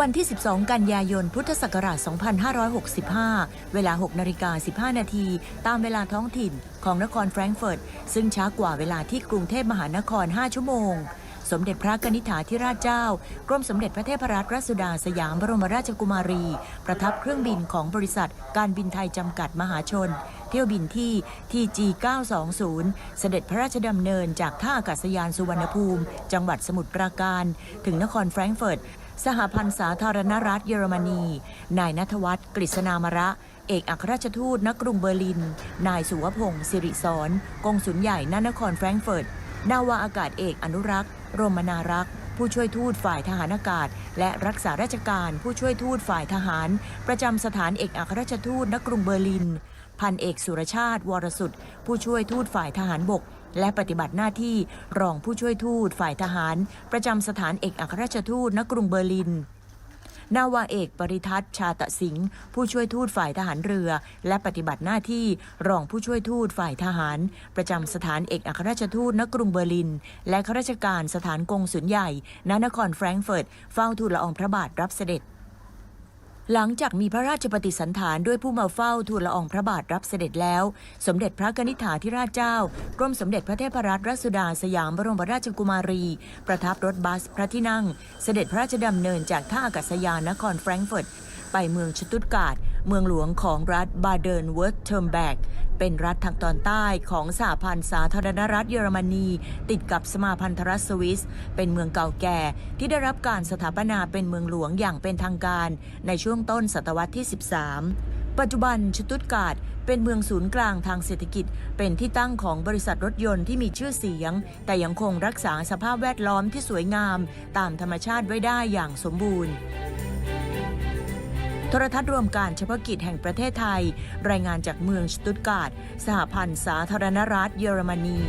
วันที่ 12 กันยายน พุทธศักราช 2565 เวลา 6 นาฬิกา 15 นาที ตามเวลาท้องถิ่นของนครแฟรงก์เฟิร์ต ซึ่งช้ากว่าเวลาที่กรุงเทพมหานคร 5 ชั่วโมง สมเด็จพระกนิษฐาธิราชเจ้า กรมสมเด็จพระเทพรัตนราชสุดาสยามบรมราชกุมารี ประทับเครื่องบินของบริษัท การบินไทยจำกัดมหาชน เที่ยวบินที่ TG 920 เสด็จพระราชดำเนินจากท่าอากาศยานสุวรรณภูมิ จังหวัดสมุทรปราการ ถึงนครแฟรงก์เฟิร์ต สหพันธ์สาธารณรัฐเยอรมนี นายนัทวัฒน์กฤษณามระ เอกอัครราชทูตณกรุงเบอร์ลิน นายสุวพงศ์สิริสอนกงสุลใหญ่ณนครแฟรงก์เฟิร์ต นาวาอากาศเอกอนุรักษ์รมนารักษ์ ผู้ช่วยทูตฝ่ายทหารอากาศ และรักษาราชการผู้ช่วยทูตฝ่ายทหาร ประจำสถานเอกอัครราชทูตณกรุงเบอร์ลิน พันเอกสุรชาติ วรสุดผู้ช่วยทูตฝ่ายทหารบก และปฏิบัติหน้าที่รองผู้ช่วยทูตฝ่ายทหาร ประจำสถานเอกอัครราชทูตณกรุงเบอร์ลินนาวาเอกปริทัศน์ชาตะสิงห์ผู้ช่วยทูตฝ่ายทหารเรือ และปฏิบัติหน้าที่รองผู้ช่วยทูตฝ่ายทหาร ประจำสถานเอกอัครราชทูตณกรุงเบอร์ลิน และข้าราชการสถานกงสุลใหญ่ณนครแฟรงก์เฟิร์ตเฝ้าทูลละอองพระบาทรับเสด็จ หลังจากมีพระราชปฏิสันถานด้วยผู้มาเฝ้าทูลละอองพระบาทรับเสด็จแล้ว สมเด็จพระกนิษฐาธิราชเจ้ากรมสมเด็จพระเทพรัตนราชสุดาสยามบรมราชกุมารี ประทับรถบัสพระที่นั่ง เสด็จพระราชดำเนินจากท่าอากาศยานนครแฟรงก์เฟิร์ตไปเมืองชตุตการ์ด เมืองหลวงของรัฐบาเดนเวิร์ตเทิร์มแบกเป็นรัฐทางตอนใต้ของสหพันธ์สาธารณรัฐเยอรมนี ติดกับสมาพันธรัฐสวิส เป็นเมืองเก่าแก่ที่ได้รับการสถาปนาเป็นเมืองหลวงอย่างเป็นทางการในช่วงต้นศตวรรษที่ 13 ปัจจุบันชตุตการ์ดเป็นเมืองศูนย์กลางทางเศรษฐกิจ เป็นที่ตั้งของบริษัทรถยนต์ที่มีชื่อเสียง แต่ยังคงรักษาสภาพแวดล้อมที่สวยงาม ตามธรรมชาติไว้ได้อย่างสมบูรณ์ โทรทัศน์รวมการเฉพาะกิจแห่งประเทศไทย รายงานจากเมืองสตุตการ์ดสหพันธ์สาธารณรัฐเยอรมนี